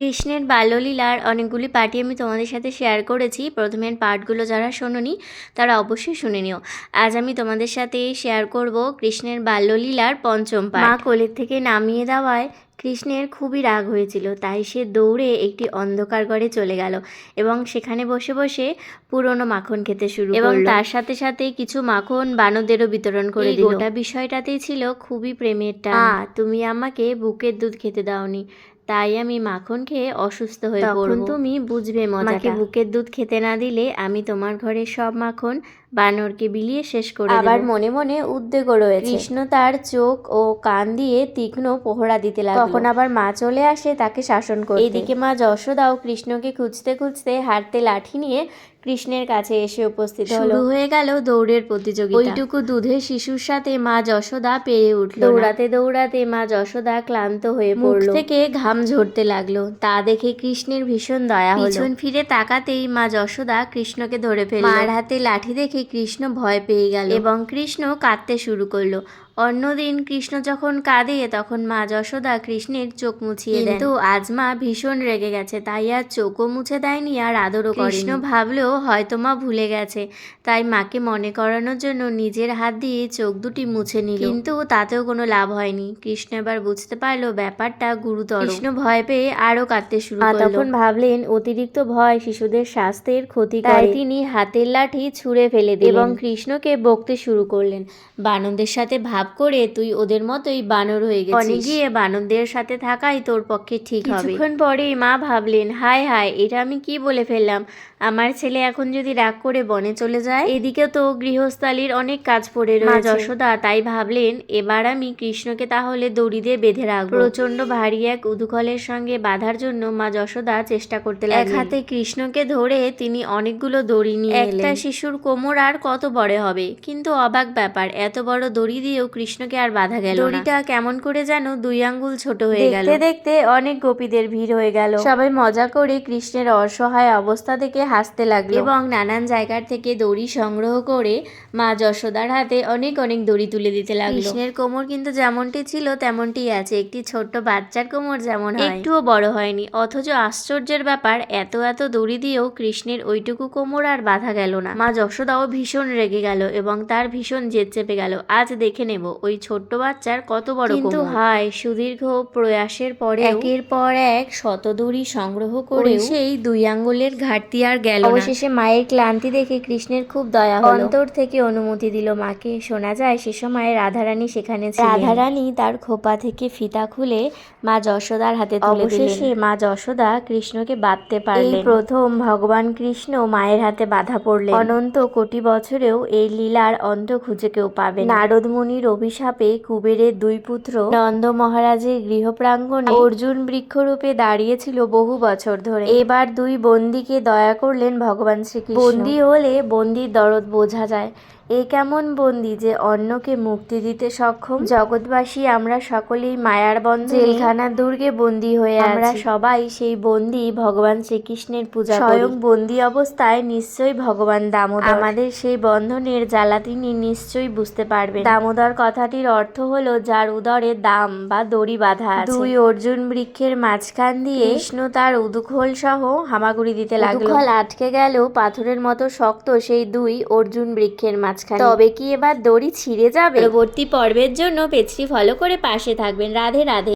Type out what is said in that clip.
কৃষ্ণের বাল্যলীলার অনেকগুলি পার্টি আমি তোমাদের সাথে শেয়ার করেছি। প্রথমের পার্টগুলো যারা শোনোনি তারা অবশ্যই শুনে নিও। আজ আমি তোমাদের সাথে শেয়ার করব কৃষ্ণের বাল্যলীলার পঞ্চম পার্ট মা কোলের থেকে নামিয়ে দেওয়ায় কৃষ্ণের খুবই রাগ হয়েছিল তাই সে দৌড়ে একটি অন্ধকার ঘরে চলে গেল এবং সেখানে বসে বসে পুরনো মাখন খেতে শুরু এবং তার সাথে সাথে কিছু মাখন বানরদেরও বিতরণ করে দিল। গোটা বিষয়টাতেই ছিল খুবই প্রেমের টান। তুমি আমাকে বুকের দুধ খেতে দাওনি। তাই আমি মাখন খেয়ে অসুস্থ হয়ে পড়ব। তুমি বুঝবে মজাটা। বুকের দুধ খেতে না দিলে আমি তোমার ঘরে সব মাখন বানরকে বিলিয়ে শেষ করে আবার মনে মনে উদ্বেগও রয়েছে। কৃষ্ণ তার চোখ ও কান দিয়ে তীক্ষ্ণ পোহরা দিতে লাগল। তখন আবার মা চলে আসে তাকে শাসন করতে। এদিকে মা যশোদাও কৃষ্ণকে খুঁজতে খুঁজতে হাঁটতে লাঠি নিয়ে কৃষ্ণের কাছে এসে উপস্থিত হলো। শুরু হয়ে গেল দৌড়ের প্রতিযোগিতা। ওইটুকু দুধের শিশুর সাথে মা যশোদা পেরে উঠল দৌড়াতে দৌড়াতে মা যশোদা ক্লান্ত হয়ে পড়ল। থেকে ঘাম ঝরতে লাগল। তা দেখে কৃষ্ণের ভীষণ দয়া হলো। পিছন ফিরে তাকাতেই মা যশোদা কৃষ্ণকে ধরে ফেলল। মার হাতে লাঠি দেখে কৃষ্ণ ভয় পেয়ে গেল। এবং কৃষ্ণ কাঁদতে শুরু করল। অন্যদিন কৃষ্ণ যখন কাঁদে তখন মা যশোদা কৃষ্ণের চোখ মুছিয়ে দেন। কিন্তু আজ মা ভীষণ রেগে গেছে তাই আর চোখও মুছে দেয়নি আর আদরও কৃষ্ণ ভাবলেও হয়তো মা ভুলে গেছে তাই মাকে মনে করানোর জন্য নিজের হাত দিয়ে চোখ দুটি মুছে নিল। কিন্তু তাতেও কোনো লাভ হয়নি। কৃষ্ণ এবার বুঝতে পারল ব্যাপারটা গুরুতর। কৃষ্ণ ভয় পেয়ে আরও কাঁদতে শুরু করল। তখন ভাবলেন অতিরিক্ত ভয় শিশুদের স্বাস্থ্যের ক্ষতি করে। তিনি হাতের লাঠি ছুঁড়ে ফেলে দিলেন। এবং কৃষ্ণকে বকতে শুরু করলেন। বানন্দের সাথে ভাব করে তুই ওদের মতোই বানর হয়ে গেছিস। অনেক গিয়ে বানরদের সাথে থাকাই তোর পক্ষে ঠিক হবে। কিছুক্ষণ পরেই মা ভাবলেন হায় হায় এটা আমি কি বলে ফেললাম? আমার ছেলে এখন যদি রাগ করে বনে চলে যায়? এদিকে তো গৃহস্থালির অনেক কাজ পড়ে রয়েছে। যশোদা তাই ভাবলেন এবার আমি কৃষ্ণকে তাহলে দড়ি দিয়ে বেঁধে রাখব। প্রচণ্ড ভারী এক উদুখলের সঙ্গে বাঁধার জন্য মা যশোদা চেষ্টা করতে লাগলেন। এক হাতে কৃষ্ণকে ধরে তিনি অনেকগুলো দড়ি নিয়ে একটা শিশুর কোমর আর কত বড় হবে? কিন্তু অবাক ব্যাপার এত বড় দড়ি দিয়েও কৃষ্ণকে আর বাধা গেল দড়িটা কেমন করে যেন দুই আঙ্গুল ছোট হয়ে গেল। দেখতে দেখতে অনেক গোপীদের ভিড় হয়ে গেল। সবাই মজা করে কৃষ্ণের অসহায় অবস্থা দেখে হাসতে লাগল। এবং নানান জায়গার থেকে দড়ি সংগ্রহ করে মা যশোদার হাতে অনেক অনেক দড়ি তুলে দিতে লাগল। কৃষ্ণের কোমর কিন্তু যেমনটি ছিল তেমনটি আছে। একটি ছোট্ট বাচ্চার কোমর যেমন হয়। একটুও বড় হয়নি। অথচ আশ্চর্যের ব্যাপার এত এত দড়ি দিয়েও কৃষ্ণের ওইটুকু কোমর আর বাধা গেল না। মা যশোদাও ভীষণ রেগে গেল এবং তার ভীষণ জেদ চেপে গেল। আজ দেখে নেব। ওই ছোট্ট বাচ্চার কত বড় কিন্তু হায় সুদীর্ঘ প্রয়াসের পরে একের পর এক শত দড়ি সংগ্রহ করে সেই দুই আঙ্গুলের ঘাটতি আর গেল না। অবশেষে মায়ের ক্লান্তি দেখে কৃষ্ণের খুব দয়া হলো। অন্তর থেকে অনুমতি দিল মাকে। শোনা যায় সে সময় রাধারানী সেখানে ছিলেন। রাধারানী তার খোপা থেকে ফিতা খুলে মা যশোদার হাতে তুলে দিলেন। অবশেষে মা যশোদা কৃষ্ণকে বাঁধতে পারলেন। এই প্রথম ভগবান কৃষ্ণ মায়ের হাতে বাধা পড়লেন। অনন্ত কোটি বছরেও এই লীলার অন্ত খুঁজে কেউ পাবে। নারদ মুনির অভিশাপে কুবেরের দুই পুত্র নন্দ মহারাজের গৃহপ্রাঙ্গণে অর্জুন বৃক্ষরূপে দাঁড়িয়েছিল বহু বছর ধরে। এবার দুই বন্দিকে দয়া করলেন ভগবান শ্রীকৃষ্ণ। বন্দি হলে বন্দির দরদ বোঝা যায়। এ কেমন বন্দি যে অন্যকে মুক্তি দিতে সক্ষম? জগৎবাসী আমরা সকলেই মায়ার বন্ধনে জেলখানার দুর্গে বন্দি হয়ে আমরা সবাই সেই বন্দি ভগবান শ্রীকৃষ্ণের পূজা স্বয়ং বন্দি অবস্থায় নিশ্চয়ই ভগবান দামোদর। আমাদের সেই বন্ধনের জ্বালা তিনি নিশ্চয়ই বুঝতে পারবেন। দামোদর কথাটির অর্থ হলো যার উদরে দাম বা দড়ি বাঁধা আছে। দুই অর্জুন বৃক্ষের মাঝখান দিয়ে কৃষ্ণ তার উদুখোল সহ হামাগুড়ি দিতে লাগল। উদুখল আটকে গেল পাথরের মতো শক্ত সেই দুই অর্জুন বৃক্ষের মাঝখানে। তবে কি এবার দড়ি ছিঁড়ে যাবে? পরবর্তী পর্বের জন্য পেজটি ফলো করে পাশে থাকবেন। রাধে রাধে।